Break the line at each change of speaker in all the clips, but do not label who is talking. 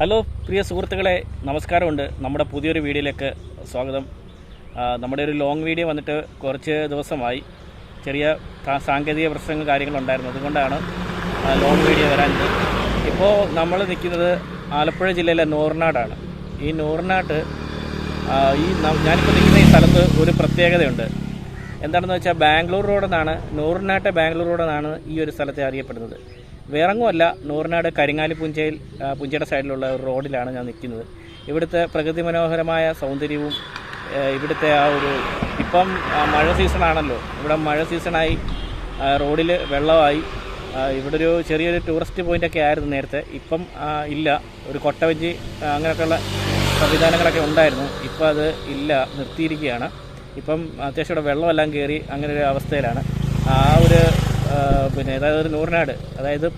Hello പ്രിയ സുഹൃത്തുക്കളെ നമസ്കാരമുണ്ട്. നമ്മുടെ പുതിയൊരു വീഡിയോയിലേക്ക് സ്വാഗതം. നമ്മുടെ ഒരു ലോങ് വീഡിയോ വന്നിട്ട് കുറച്ച് ദിവസമായി ചെറിയ സാങ്കേതിക പ്രശ്നങ്ങൾ കാര്യങ്ങളുണ്ടായിരുന്നു അതുകൊണ്ടാണ് ലോങ് വീഡിയോ വരാഞ്ഞത്. ഇപ്പോൾ നമ്മൾ നിൽക്കുന്നത് ആലപ്പുഴ ജില്ലയിലെ നൂറിനാടാണ് ഈ നൂറിനാട്ട് ഈ ഞാനിപ്പോൾ നിൽക്കുന്ന ഈ സ്ഥലത്ത് ഒരു പ്രത്യേകതയുണ്ട്. എന്താണെന്ന് വെച്ചാൽ ബാംഗ്ലൂർ റോഡെന്നാണ് നൂറിനാട്ടെ ബാംഗ്ലൂർ റോഡെന്നാണ് ഈ ഒരു സ്ഥലത്തെ അറിയപ്പെടുന്നത്. വേറെങ്ങുമല്ല. നൂറിനാട് കരിങ്ങാലി പുഞ്ചയിൽ പുഞ്ചയുടെ സൈഡിലുള്ള ഒരു റോഡിലാണ് ഞാൻ നിൽക്കുന്നത്. ഇവിടുത്തെ പ്രകൃതി മനോഹരമായ സൗന്ദര്യവും ഇവിടുത്തെ ആ ഒരു ഇപ്പം മഴ സീസണാണല്ലോ ഇവിടെ മഴ സീസണായി റോഡിൽ വെള്ളമായി. ഇവിടെ ഒരു ചെറിയൊരു ടൂറിസ്റ്റ് പോയിന്റൊക്കെ ആയിരുന്നു നേരത്തെ. ഇപ്പം ഇല്ല. ഒരു കൊട്ടവഞ്ചി അങ്ങനെയൊക്കെയുള്ള സംവിധാനങ്ങളൊക്കെ ഉണ്ടായിരുന്നു. ഇപ്പോൾ അത് ഇല്ല നിർത്തിയിരിക്കുകയാണ്. ഇപ്പം അത്യാവശ്യം ഇവിടെ വെള്ളമെല്ലാം കയറി അങ്ങനെ ഒരു അവസ്ഥയിലാണ്. ആ ഒരു പിന്നെ അതായത് ഒരു നൂറിനാട് അതായത്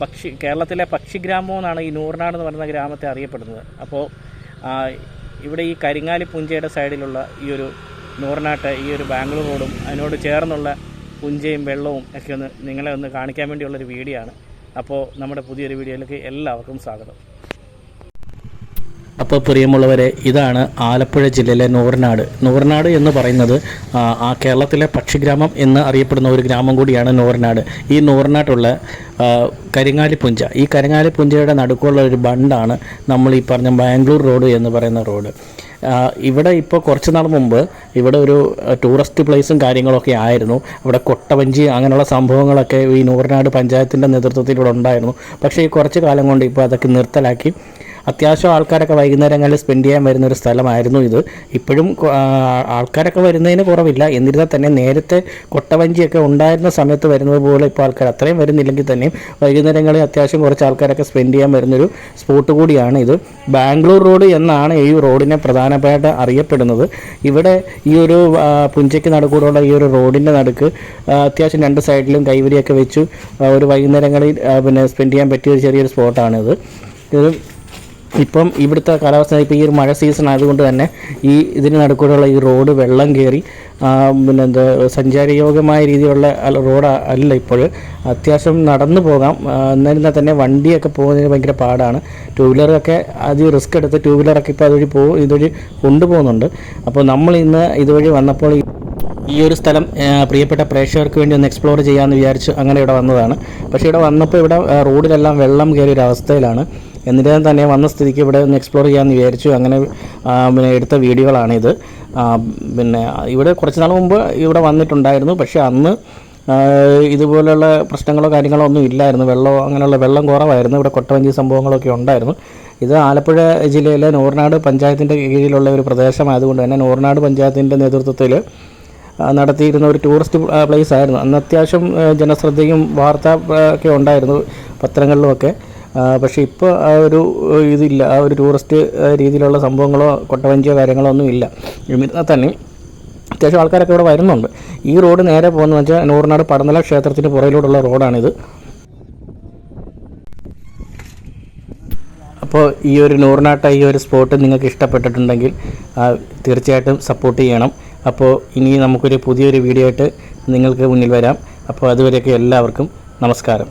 പക്ഷി കേരളത്തിലെ പക്ഷിഗ്രാമം എന്നാണ് ഈ നൂറിനാട് എന്ന് പറയുന്ന ഗ്രാമത്തെ അറിയപ്പെടുന്നത്. അപ്പോൾ ഇവിടെ ഈ കരിങ്ങാലി പുഞ്ചയുടെ സൈഡിലുള്ള ഈ ഒരു നൂറിനാട്ട് ഈ ഒരു ബാംഗ്ലൂർ റോഡും അതിനോട് ചേർന്നുള്ള പുഞ്ചയും വെള്ളവും ഒക്കെ ഒന്ന് നിങ്ങളെ ഒന്ന് കാണിക്കാൻ വേണ്ടിയുള്ളൊരു വീഡിയോ ആണ്. അപ്പോൾ നമ്മുടെ പുതിയൊരു വീഡിയോയിലേക്ക് എല്ലാവർക്കും സ്വാഗതം. അപ്പോൾ പ്രിയമുള്ളവരെ ഇതാണ് ആലപ്പുഴ ജില്ലയിലെ നൂറനാട് നൂറനാട് എന്ന് പറയുന്നത് ആ, കേരളത്തിലെ പക്ഷിഗ്രാമം എന്ന് അറിയപ്പെടുന്ന ഒരു ഗ്രാമം കൂടിയാണ് നൂറനാട് ഈ നൂറനാട്ടുള്ള കരിങ്ങാലിപ്പുഞ്ച. ഈ കരിങ്ങാലിപ്പുഞ്ചയുടെ നടുക്കുള്ള ഒരു ബണ്ടാണ് നമ്മൾ ഈ പറഞ്ഞ ബാംഗ്ലൂർ റോഡ് എന്ന് പറയുന്ന റോഡ്. ഇവിടെ ഇപ്പോൾ കുറച്ച് നാൾ മുമ്പ് ഇവിടെ ഒരു ടൂറിസ്റ്റ് പ്ലേസും കാര്യങ്ങളൊക്കെ ആയിരുന്നു. അവിടെ കൊട്ടവഞ്ചി അങ്ങനെയുള്ള സംഭവങ്ങളൊക്കെ ഈ നൂറിനാട് പഞ്ചായത്തിന്റെ നേതൃത്വത്തിൽ ഇവിടെ ഉണ്ടായിരുന്നു. പക്ഷേ ഈ കുറച്ച് കാലം കൊണ്ട് ഇപ്പോൾ അതൊക്കെ നിർത്തലാക്കി. അത്യാവശ്യം ആൾക്കാരൊക്കെ വൈകുന്നേരങ്ങളിൽ സ്പെൻഡ് ചെയ്യാൻ വരുന്ന ഒരു സ്ഥലമായിരുന്നു ഇത്. ഇപ്പോഴും ആൾക്കാരൊക്കെ വരുന്നതിന് കുറവില്ല. എന്നിരുന്നാൽ തന്നെ നേരത്തെ കൊട്ടവഞ്ചിയൊക്കെ ഉണ്ടായിരുന്ന സമയത്ത് വരുന്നത് പോലെ ഇപ്പോൾ ആൾക്കാർ അത്രയും വരുന്നില്ലെങ്കിൽ തന്നെയും വൈകുന്നേരങ്ങളിൽ അത്യാവശ്യം കുറച്ച് ആൾക്കാരൊക്കെ സ്പെൻഡ് ചെയ്യാൻ വരുന്നൊരു സ്പോട്ട് കൂടിയാണ് ഇത്. ബാംഗ്ലൂർ റോഡ് എന്നാണ് ഈ റോഡിനെ പ്രധാനമായിട്ട് അറിയപ്പെടുന്നത്. ഇവിടെ ഈ ഒരു പുഞ്ചയ്ക്ക് നടുക്കൂടുള്ള ഈ ഒരു റോഡിന്റെ നടുക്ക് അത്യാവശ്യം രണ്ട് സൈഡിലും കൈവരിയൊക്കെ വെച്ചു ഒരു വൈകുന്നേരങ്ങളിൽ പിന്നെ സ്പെൻഡ് ചെയ്യാൻ പറ്റിയ ഒരു ചെറിയൊരു സ്പോട്ടാണിത് ഇത് ഇപ്പം ഇവിടുത്തെ കാലാവസ്ഥ ഇപ്പോൾ ഈ ഒരു മഴ സീസൺ ആയതുകൊണ്ട് തന്നെ ഈ ഇതിന് നടുക്കൂടെയുള്ള ഈ റോഡ് വെള്ളം കയറി പിന്നെന്താ സഞ്ചാരയോഗ്യമായ രീതിയിലുള്ള റോഡ് അല്ല ഇപ്പോൾ. അത്യാവശ്യം നടന്നു പോകാം. എന്നിരുന്നാൽ തന്നെ വണ്ടിയൊക്കെ പോകുന്നതിന് ഭയങ്കര പാടാണ്. ടൂ വീലറൊക്കെ ആദ്യം റിസ്ക് എടുത്ത് ടൂ വീലറൊക്കെ ഇപ്പോൾ അതുവഴി പോകും ഇതുവഴി കൊണ്ടുപോകുന്നുണ്ട്. അപ്പോൾ നമ്മൾ ഇന്ന് ഇതുവഴി വന്നപ്പോൾ ഈ ഒരു സ്ഥലം പ്രിയപ്പെട്ട പ്രേക്ഷകർക്ക് വേണ്ടി ഒന്ന് എക്സ്പ്ലോർ ചെയ്യാമെന്ന് വിചാരിച്ച് അങ്ങനെ ഇവിടെ വന്നതാണ്. പക്ഷേ ഇവിടെ വന്നപ്പോൾ ഇവിടെ റോഡിലെല്ലാം വെള്ളം കയറിയ ഒരു അവസ്ഥയിലാണ് എന്നിരുന്നാൽ തന്നെ വന്ന സ്ഥിതിക്ക് ഇവിടെ ഒന്ന് എക്സ്പ്ലോർ ചെയ്യാമെന്ന് വിചാരിച്ചു. അങ്ങനെ പിന്നെ എടുത്ത വീഡിയോകളാണിത്. പിന്നെ ഇവിടെ കുറച്ച് നാൾ മുമ്പ് ഇവിടെ വന്നിട്ടുണ്ടായിരുന്നു. പക്ഷേ അന്ന് ഇതുപോലെയുള്ള പ്രശ്നങ്ങളോ കാര്യങ്ങളോ ഒന്നും ഇല്ലായിരുന്നു. വെള്ളമോ അങ്ങനെയുള്ള വെള്ളം കുറവായിരുന്നു. ഇവിടെ കൊട്ടവഞ്ചി സംഭവങ്ങളൊക്കെ ഉണ്ടായിരുന്നു. ഇത് ആലപ്പുഴ ജില്ലയിലെ നൂറിനാട് പഞ്ചായത്തിന്റെ കീഴിലുള്ള ഒരു പ്രദേശമായതുകൊണ്ട് തന്നെ നൂറിനാട് പഞ്ചായത്തിന്റെ നേതൃത്വത്തിൽ നടത്തിയിരുന്ന ഒരു ടൂറിസ്റ്റ് പ്ലേസ് ആയിരുന്നു അന്ന് അത്യാവശ്യം ജനശ്രദ്ധയും വാർത്ത ഒക്കെ ഉണ്ടായിരുന്നു പത്രങ്ങളിലുമൊക്കെ പക്ഷേ ഇപ്പോൾ ആ ഒരു ഇതില്ല. ആ ഒരു ടൂറിസ്റ്റ് രീതിയിലുള്ള സംഭവങ്ങളോ കൊട്ടവഞ്ചിയോ കാര്യങ്ങളോ ഒന്നും ഇല്ല. എന്നിരുന്നാൽ തന്നെ അത്യാവശ്യം ആൾക്കാരൊക്കെ ഇവിടെ വരുന്നുണ്ട്. ഈ റോഡ് നേരെ പോകുന്നതെന്ന് വെച്ചാൽ നൂറിനാട് പടനില ക്ഷേത്രത്തിന് പുറയിലൂടെയുള്ള റോഡാണിത്. അപ്പോൾ ഈ ഒരു നൂറിനാട്ട ഈ ഒരു സ്പോട്ട് നിങ്ങൾക്ക് ഇഷ്ടപ്പെട്ടിട്ടുണ്ടെങ്കിൽ തീർച്ചയായിട്ടും സപ്പോർട്ട് ചെയ്യണം. അപ്പോൾ ഇനി നമുക്കൊരു പുതിയൊരു വീഡിയോ ആയിട്ട് നിങ്ങൾക്ക് മുന്നിൽ വരാം. അപ്പോൾ അതുവരെയൊക്കെ എല്ലാവർക്കും നമസ്കാരം.